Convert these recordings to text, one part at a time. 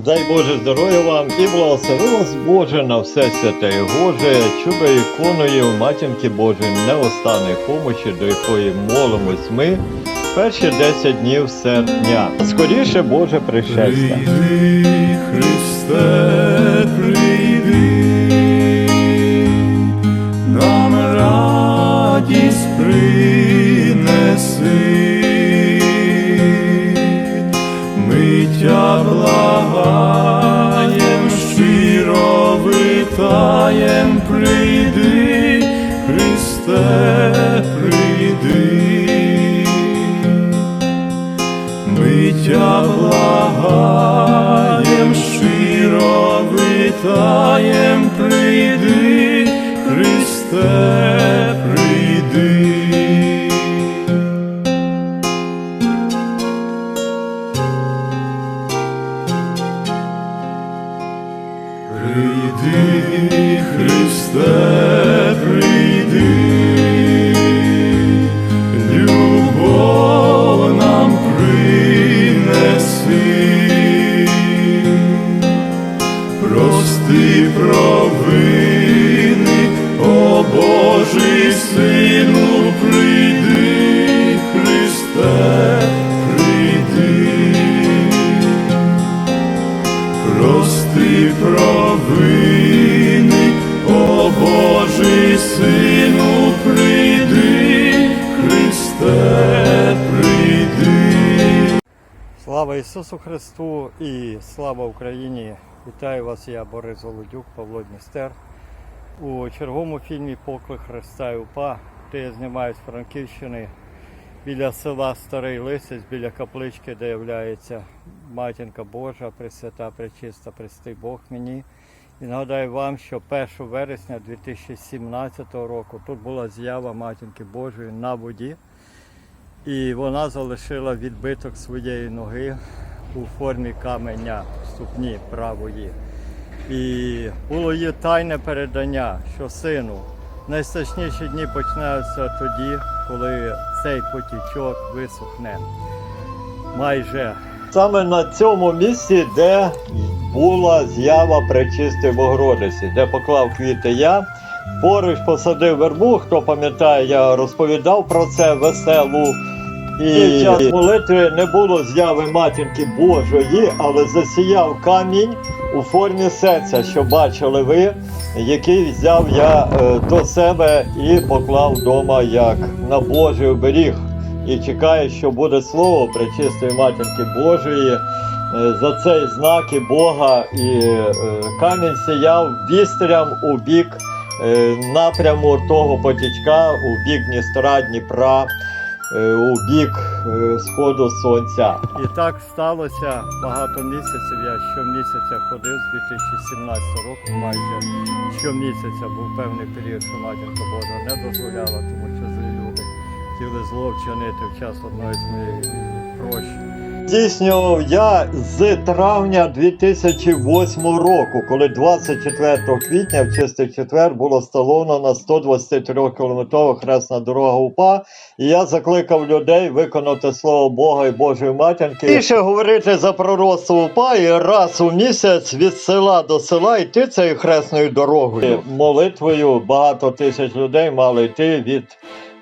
Дай Боже здоров'я вам і благослови вас Боже на все святе і Боже, чудо іконою Матінки Божої неостанної помочі, до якої молимось ми перші 10 днів серпня. Скоріше Боже пришестя. Христе, витаєм, прийди, Христе, прости провини, Слава Ісусу Христу і слава Україні! Вітаю вас, я Борис Володюк, Павло Дністер. У черговому фільмі Поклик Христа і УПА, де я знімаю з Франківщини біля села Старий Лисець, біля каплички, де являється Матінка Божа, Пресвята, Пречиста, Престий Бог мені. І нагадаю вам, що 1 вересня 2017 року тут була з'ява Матінки Божої на воді. І вона залишила відбиток своєї ноги у формі каменя в ступні правої. І було її тайне передання, що сину, найстрашніші дні починаються тоді, коли цей потічок висохне. Майже. Саме на цьому місці, де була з'ява Пречистої Богородиці, де поклав квіти я. Поруч посадив вербу, хто пам'ятає, я розповідав про це веселу. І під час молитви не було з'яви матінки Божої, але засіяв камінь у формі серця, що бачили ви, який взяв я е, до себе і поклав вдома як на Божий оберіг. І чекаю, що буде слово пречистої матінки Божої. Е, За цей знаки Бога і е, камінь сіяв вістрям у бік напряму того потічка, у бік Дністра, Дніпра, е, у бік е, сходу сонця. І так сталося багато місяців. Я щомісяця ходив з 2017 року, майже щомісяця був певний період, що матінка Божа не дозволяла, тому що злі люди хотіли зло вчинити в час одної з моїх прощень. Здійснював я з травня 2008 року, коли 24 квітня в чистий четвер було встановлено 123 кілометрова хресна дорога УПА. І я закликав людей виконати слово Бога і Божої матінки. Більше говорити за пророцтво УПА і раз у місяць від села до села йти цією хресною дорогою. Молитвою багато тисяч людей мали йти від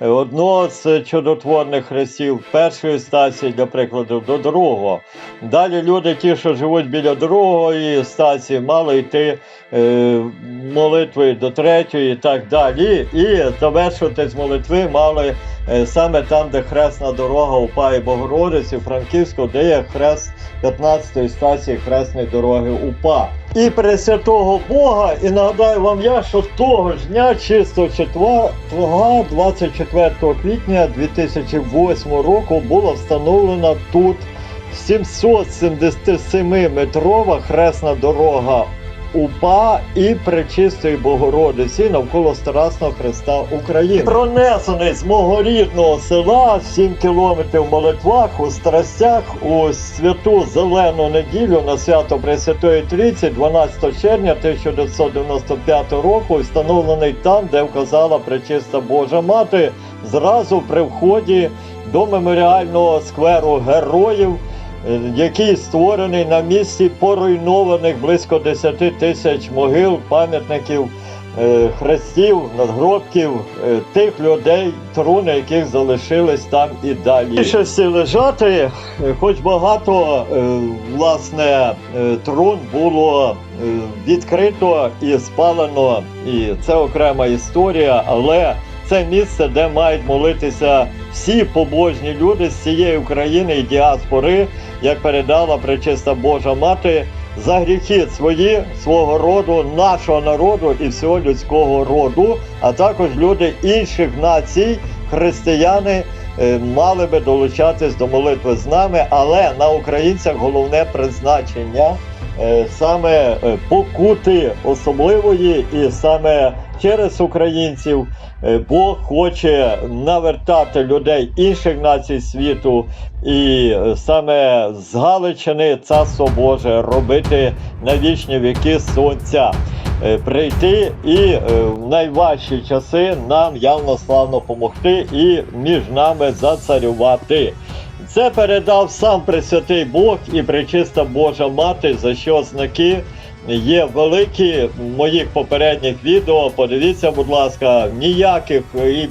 одного з чудотворних хрестів першої стації, для прикладу, до другого. Далі люди, ті, що живуть біля другої стації, мали йти е, молитвою до третьої і так далі. І завершити з молитви мали е, саме там, де хресна дорога УПА і Богородиці, Франківську, де є хрест 15-ї стації хресної дороги УПА. І Пресвятого Бога, і нагадаю вам я, що того ж дня, чисто четвертого, 24 квітня 2008 року була встановлена тут 777-метрова хресна дорога УПА і Пречистої Богородиці навколо Старасного Христа України. Пронесений з мого рідного села 7 кілометрів молитвах у страстях у святу зелену неділю на свято Пресвятої Трійці 12 червня 1995 року, встановлений там, де вказала Пречиста Божа Мати, зразу при вході до меморіального скверу героїв який створений на місці поруйнованих близько 10 тисяч могил, пам'ятників, е, хрестів, надгробків е, тих людей, труни, яких залишились там і далі. Більшості лежати, е, хоч багато е, власне е, трун було е, відкрито і спалено, і це окрема історія, але це місце, де мають молитися всі побожні люди з цієї України і діаспори, як передала пречиста Божа Мати, за гріхи свої, свого роду, нашого народу і всього людського роду, а також люди інших націй, християни. е, Мали би долучатись до молитви з нами, але на українцях головне призначення саме е, покути особливої, і саме через українців е, Бог хоче навертати людей інших націй світу, і е, саме з Галичини Царство Боже робити на вічні віки сонця. Е, Прийти і е, в найважчі часи нам явно славно помогти і між нами зацарювати. Це передав сам Пресвятий Бог і пречиста Божа Мати, за що знаки є великі в моїх попередніх відео. Подивіться, будь ласка, ніяких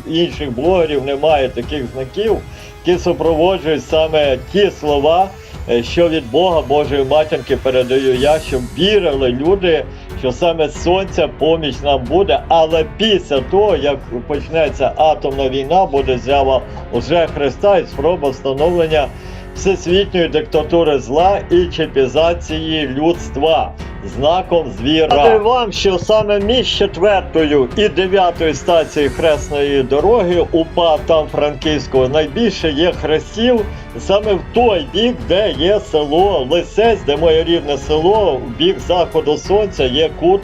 інших блогерів немає таких знаків, які супроводжують саме ті слова, е, що від Бога Божої матінки передаю я, щоб вірили люди, що саме сонця поміч нам буде. Але після того, як почнеться атомна війна, буде з'ява уже Христа і спроба встановлення всесвітньої диктатури зла і чіпізації людства. Знаком звіра. Нагадую вам, що саме між четвертою і дев'ятою стацією хресної дороги УПА там Франківського найбільше є хрестів саме в той бік, де є село Лисець, де моє рідне село, в бік заходу сонця є кут.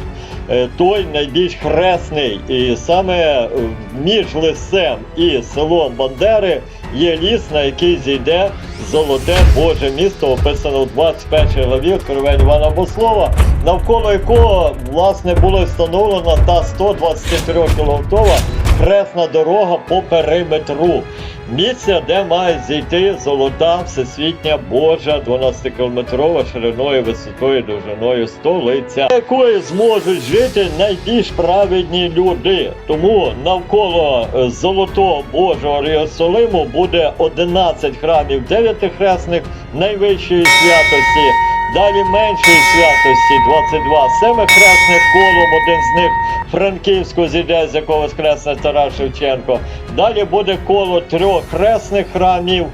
е, Той найбільш хресний, і саме е, між лисем і селом Бандери є ліс, на який зійде золоте Боже місто, описано в 21 главі Откровень Івана Бослова, навколо якого власне було встановлено та 123 кілометрова хресна дорога по периметру. Місця, де має зійти золота всесвітня Божа 12-кілометрова шириною, висотою, довжиною столиця, якої зможуть жити найбільш праведні люди. Тому навколо е, золотого Божого Єрусалиму буде 11 храмів дев'ятихресних найвищої святості. Далі меншої святості 22. Семихресних колом, один з них Франківську зійде, з якого воскресне Тарас Шевченко. Далі буде коло трьох хресних храмів,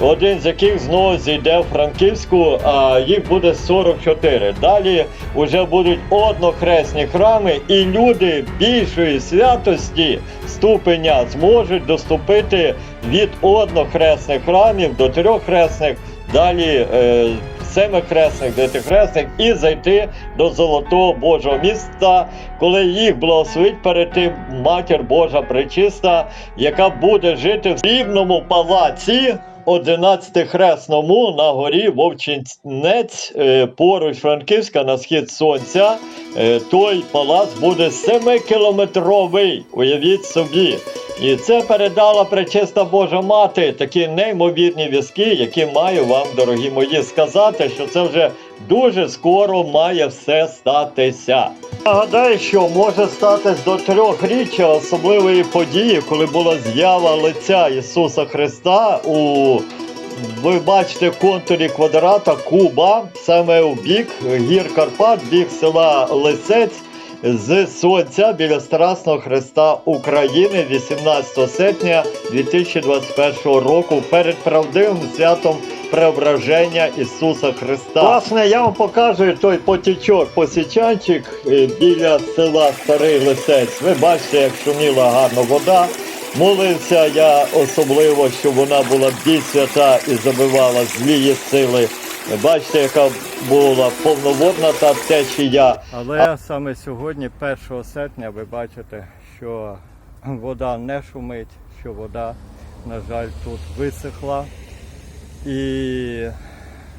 один з яких знову зійде в Франківську, а їх буде 44. Далі вже будуть однохресні храми, і люди більшої святості ступеня зможуть доступити від однохресних храмів до трьоххресних, далі семихресних, дев'ятихресних і зайти до золотого Божого міста, коли їх благословить перед тим матір Божа пречиста, яка буде жити в рівному палаці. 11 хресному на горі Вовчинець е, поруч Франківська на схід сонця. Е, Той палац буде 7-кілометровий. Уявіть собі. І це передала пречиста Божа Мати, такі неймовірні візки, які маю вам, дорогі мої, сказати, що це вже дуже скоро має все статися. Нагадаю, що може статись до трьохріччя особливої події, коли була з'ява лиця Ісуса Христа у ви бачите контурі квадрата куба саме в бік гір Карпат, бік села Лисець з сонця біля Страсного Христа України 18 серпня 2021 року перед правдивим святом преображення Ісуса Христа. Власне, я вам покажу той потічок, посічанчик е, біля села Старий Лисець. Ви бачите, як шуміла гарно вода. Молився я особливо, щоб вона була більш свята і забивала злії сили. Бачите, яка була повноводна та течія. Але саме сьогодні, 1 серпня, ви бачите, що вода не шумить, що вода, на жаль, тут висохла. І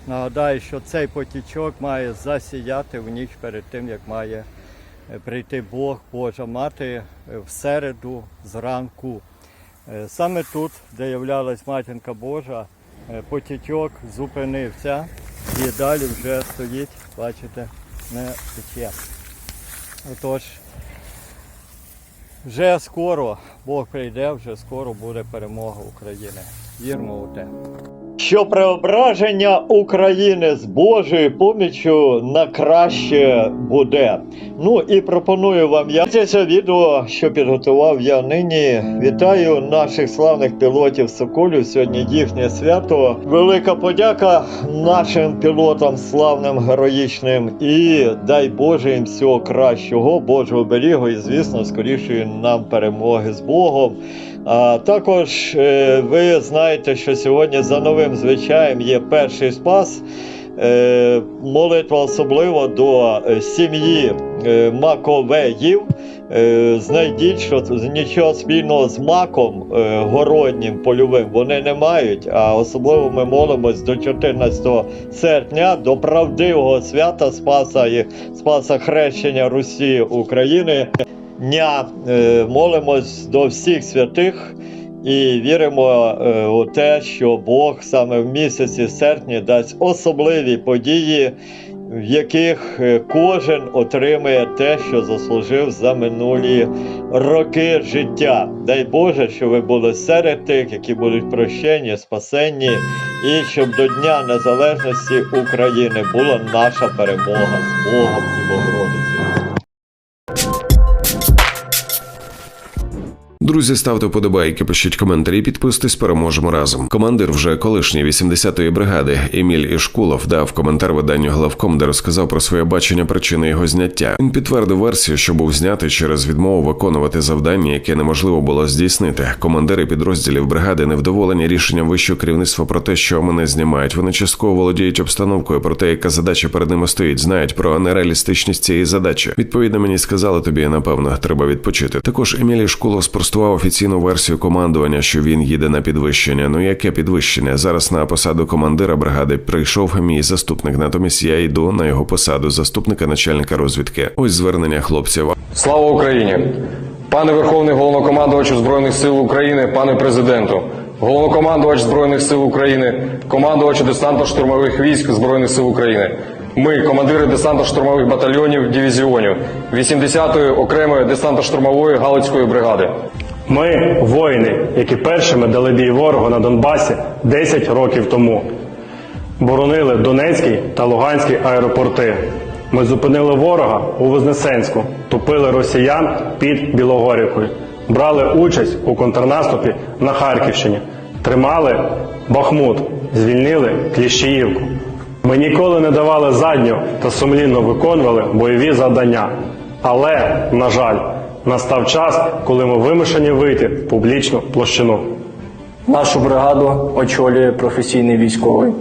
нагадаю, що цей потічок має засіяти в ніч перед тим, як має е, прийти Бог, Божа Мати е, в середу зранку. Е, Саме тут, де являлась матінка Божа, потічок зупинився і далі вже стоїть, бачите, не тече. Отож, вже скоро Бог прийде, вже скоро буде перемога України. Вірмо у те. Що преображення України з Божою поміччю на краще буде. Ну і пропоную вам я це відео, що підготував я нині. Вітаю наших славних пілотів Соколів. Сьогодні їхнє свято. Велика подяка нашим пілотам славним, героїчним. І дай Боже їм всього кращого, Божого берігу і, звісно, скорішої нам перемоги з Богом. А також е, ви знаєте, що сьогодні за новим звичаєм є перший спас. Е, молитва особливо до е, сім'ї маковеїв. Знайдіть, що нічого спільного з маком городнім польовим вони не мають. А особливо ми молимось до 14 серпня, до правдивого свята Спаса і Спаса Хрещення Русі України. Дня е, молимось до всіх святих. І віримо е, у те, що Бог саме в місяці серпні дасть особливі події, в яких е, кожен отримає те, що заслужив за минулі роки життя. Дай Боже, щоб ви були серед тих, які будуть прощені, спасенні, і щоб до Дня Незалежності України була наша перемога з Богом і Богородицею. Друзі, ставте вподобайки, пишіть коментарі, підписуйтесь, переможемо разом. Командир вже колишньої 80-ї бригади Еміль Ішкулов дав коментар виданню главком, де розказав про своє бачення причини його зняття. Він підтвердив версію, що був знятий через відмову виконувати завдання, яке неможливо було здійснити. Командири підрозділів бригади невдоволені рішенням вищого керівництва про те, що мене знімають. Вони частково володіють обстановкою про те, яка задача перед ними стоїть, знають про нереалістичність цієї задачі. Відповідно, мені сказали тобі, напевно, треба відпочити. Також Емілій Шкулов спростував офіційну версію командування, що він їде на підвищення. Ну яке підвищення? Зараз на посаду командира бригади прийшов мій заступник. Натомість я йду на його посаду заступника начальника розвідки. Ось звернення хлопців. Слава Україні! Пане Верховний головнокомандувачу Збройних сил України, пане президенту, головнокомандувач Збройних сил України, командувач десантно-штурмових військ Збройних сил України. Ми, командири десантно-штурмових батальйонів дивізіонів 80-ї окремої десантно-штурмової Галицької бригади. Ми воїни, які першими дали бій ворогу на Донбасі 10 років тому. Боронили Донецький та Луганський аеропорти. Ми зупинили ворога у Вознесенську, тупили росіян під Білогорівкою, брали участь у контрнаступі на Харківщині, тримали Бахмут, звільнили Кліщіївку. Ми ніколи не давали задню та сумлінно виконували бойові завдання. Але, на жаль, настав час, коли ми вимушені вийти в публічну площину. Нашу бригаду очолює професійний військовий,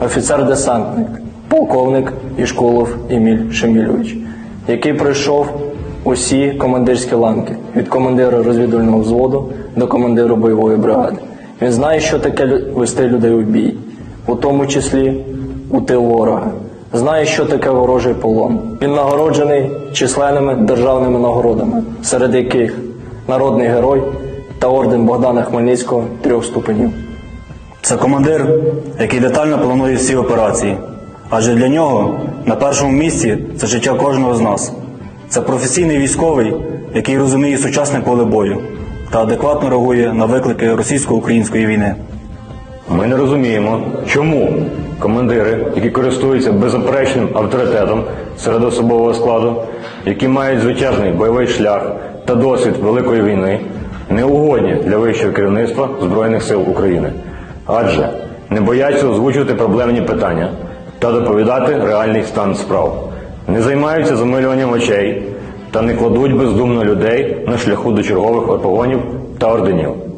офіцер-десантник, полковник Ішкулов Еміль Шемільович, який пройшов усі командирські ланки від командира розвідувального взводу до командира бойової бригади. Він знає, що таке вести людей у бій, у тому числі у тил ворога. Знає, що таке ворожий полон. Він нагороджений численними державними нагородами, серед яких народний герой та орден Богдана Хмельницького трьох ступенів. Це командир, який детально планує всі операції. Адже для нього на першому місці це життя кожного з нас. Це професійний військовий, який розуміє сучасне поле бою та адекватно реагує на виклики російсько-української війни. Ми не розуміємо, чому командири, які користуються беззаперечним авторитетом серед особового складу, які мають звичайний бойовий шлях та досвід Великої війни, не угодні для вищого керівництва Збройних сил України, адже не бояться озвучувати проблемні питання та доповідати реальний стан справ, не займаються замилюванням очей та не кладуть бездумно людей на шляху до чергових погонів та орденів.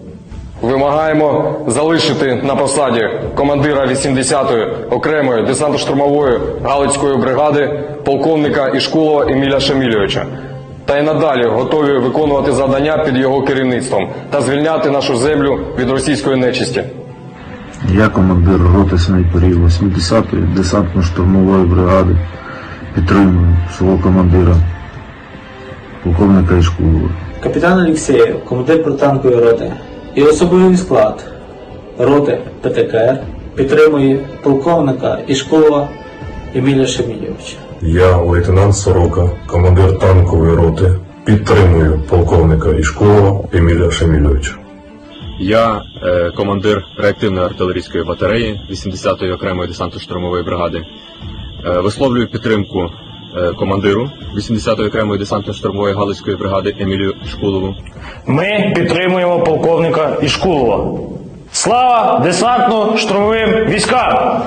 Вимагаємо залишити на посаді командира 80-ї окремої десантно-штурмової Галицької бригади полковника Ішкулова Еміля Шамільовича. Та й надалі готові виконувати завдання під його керівництвом та звільняти нашу землю від російської нечисті. Я командир роти снайперів 80-ї десантно-штурмової бригади. Підтримую свого командира, полковника Ішкулова. Капітан Олексєєв, командир протанкової роти і особовий склад роти ПТКР підтримує полковника Ішкова Еміля Шемільовича. Я, лейтенант Сорока, командир танкової роти, підтримую полковника Ішкова Еміля Шемільовича. Я е, командир реактивної артилерійської батареї 80-ї окремої десантно-штурмової бригади. Е, висловлюю підтримку командиру 80-ї окремої десантно-штурмової галицької бригади Емілію Шкулову. Ми підтримуємо полковника Ішкулова. Слава десантно-штурмовим військам!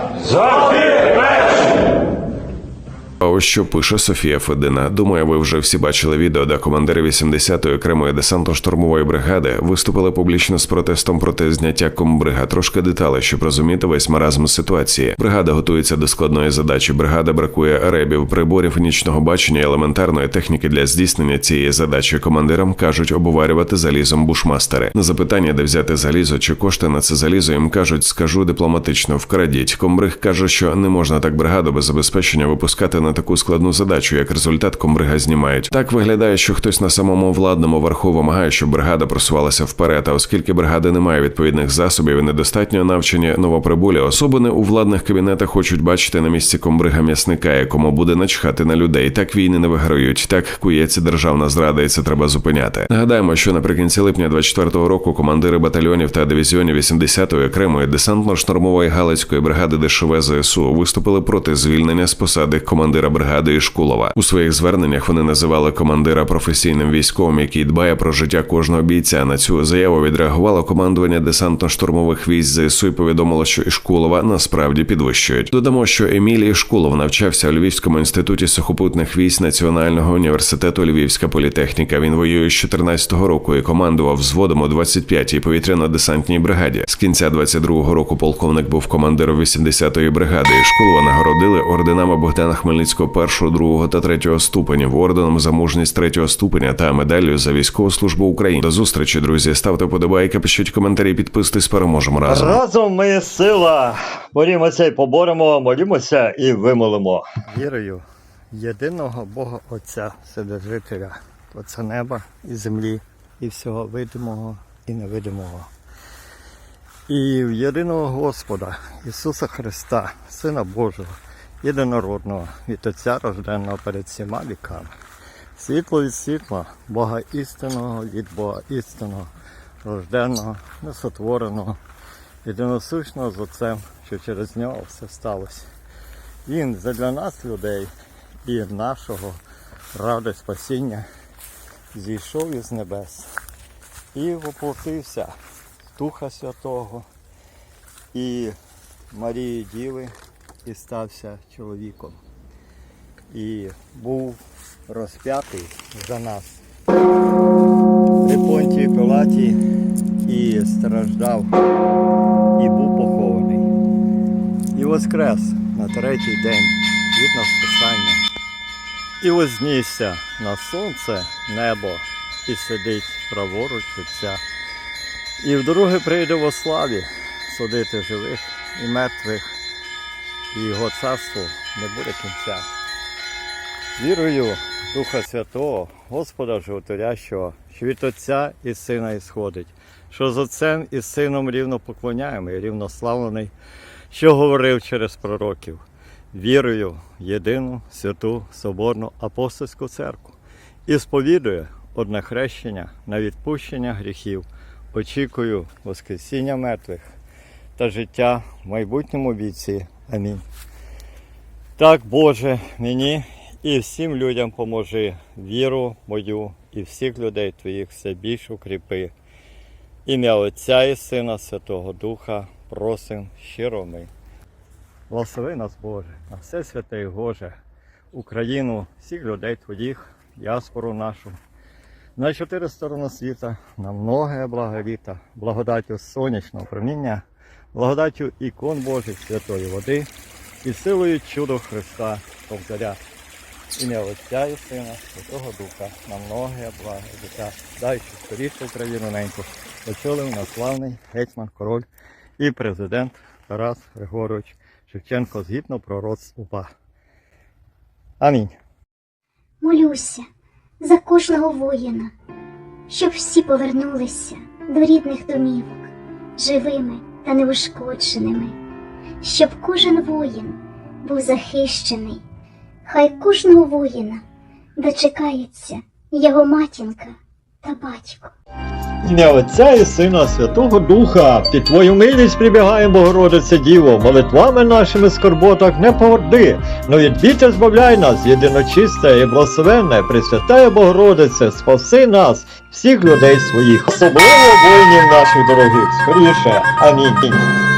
А ось що пише Софія Федина. Думаю, ви вже всі бачили відео, де командири 80-ї окремої десантно-штурмової бригади виступили публічно з протестом проти зняття комбрига. Трошки деталей, щоб розуміти весь маразм ситуації. Бригада готується до складної задачі. Бригада бракує ребів, приборів нічного бачення, елементарної техніки для здійснення цієї задачі. Командирам кажуть обуварювати залізом бушмастери. На запитання, де взяти залізо чи кошти на це залізо, їм кажуть, скажу дипломатично, вкрадіть. Комбриг каже, що не можна так бригаду без забезпечення випускати на таку складну задачу. Як результат, комбрига знімають. Так виглядає, що хтось на самому владному верху вимагає, щоб бригада просувалася вперед. А оскільки бригади не має відповідних засобів і недостатньо навчені новоприбулі особини у владних кабінетах хочуть бачити на місці комбрига м'ясника, якому буде начхати на людей. Так війни не виграють. Так кується державна зрада, і це треба зупиняти. Нагадаємо, що наприкінці липня 24-го року командири батальйонів та дивізіонів 80-ї окремої десантно-штурмової галицької бригади ДШВ ЗСУ виступили проти звільнення з посади командира бригади Ішкулова. У своїх зверненнях вони називали командира професійним військовим, який дбає про життя кожного бійця. На цю заяву відреагувало командування десантно-штурмових військ ЗСУ і повідомило, що Ішкулова насправді підвищують. Додамо, що Емілій Ішкулов навчався у Львівському інституті сухопутних військ Національного університету Львівська політехніка. Він воює з 14-го року і командував взводом у 25-й повітряно-десантній бригаді. З кінця 22-го року полковник був командиром 80-ї бригади. Ішкулова нагородили орденами Богдана Хмельницького першого, другого та третього ступенів, орденом за мужність третього ступеня та медаллю за військову службу України. До зустрічі, друзі. Ставте подобайки, пишіть коментарі, підписуйтесь, переможемо разом. Разом ми сила. Борімося і поборемо, молімося і вимолимо. Вірою єдиного Бога Отця, Вседержителя, Отця неба і землі, і всього видимого і невидимого. І в єдиного Господа Ісуса Христа, Сина Божого, єдинородного, від Отця рожденого перед всіма віками. Світло від світла, Бога істинного від Бога істинного, рожденого, несотвореного, єдиносущного з Отцем, що через нього все сталося. Він задля нас, людей, і нашого ради спасіння зійшов із небес і воплотився Духа Святого і Марії Діви і стався чоловіком. І був розп'ятий за нас при Понтії Пилаті і страждав, і був похований. І воскрес на третій день від нас Писання. І вознісся на сонце небо і сидить праворуч Отця. І вдруге прийде во славі судити живих і мертвих, і його царству не буде кінця. Вірую Духа Святого, Господа Животворящого, що від Отця і Сина ісходить, що з Отцем і Сином рівно поклоняємо і рівнославлений, що говорив через пророків. Вірую в єдину святу Соборну апостольську церкву і сповідую одне хрещення на відпущення гріхів. Очікую Воскресіння мертвих та життя в майбутньому віці. Амінь. Так, Боже, мені і всім людям поможи віру мою і всіх людей Твоїх все більш укріпи. Ім'я Отця і Сина Святого Духа просим щиро ми. Благослови нас, Боже, на все святе і Боже, Україну, всіх людей Твоїх, діаспору нашу, на чотири сторони світа, на многе благо літа, благодаттю сонячного проміння, благодаттю ікон Божих, святої води і силою чудо Христа, Ковзаря. Ім'я Отця і Сина, Святого Духа, на многе благо життя. Дай, скоріше Україну неньку очолив на славний гетьман, король і президент Тарас Григорович Шевченко згідно пророцтв УПА. Амінь. Молюся за кожного воїна, щоб всі повернулися до рідних домівок, живими та неушкодженими, щоб кожен воїн був захищений. Хай кожного воїна дочекається його матінка та батько. Ім'я Отця і Сина Святого Духа, під Твою милість прибігаємо, Богородице Діво, молитвами нашими скорботах не погорди, но від біти збавляй нас, єдиночисте і благословенне, Пресвятає Богородице, спаси нас, всіх людей своїх, особливо воїнів наших дорогих, скоріше. Амінь.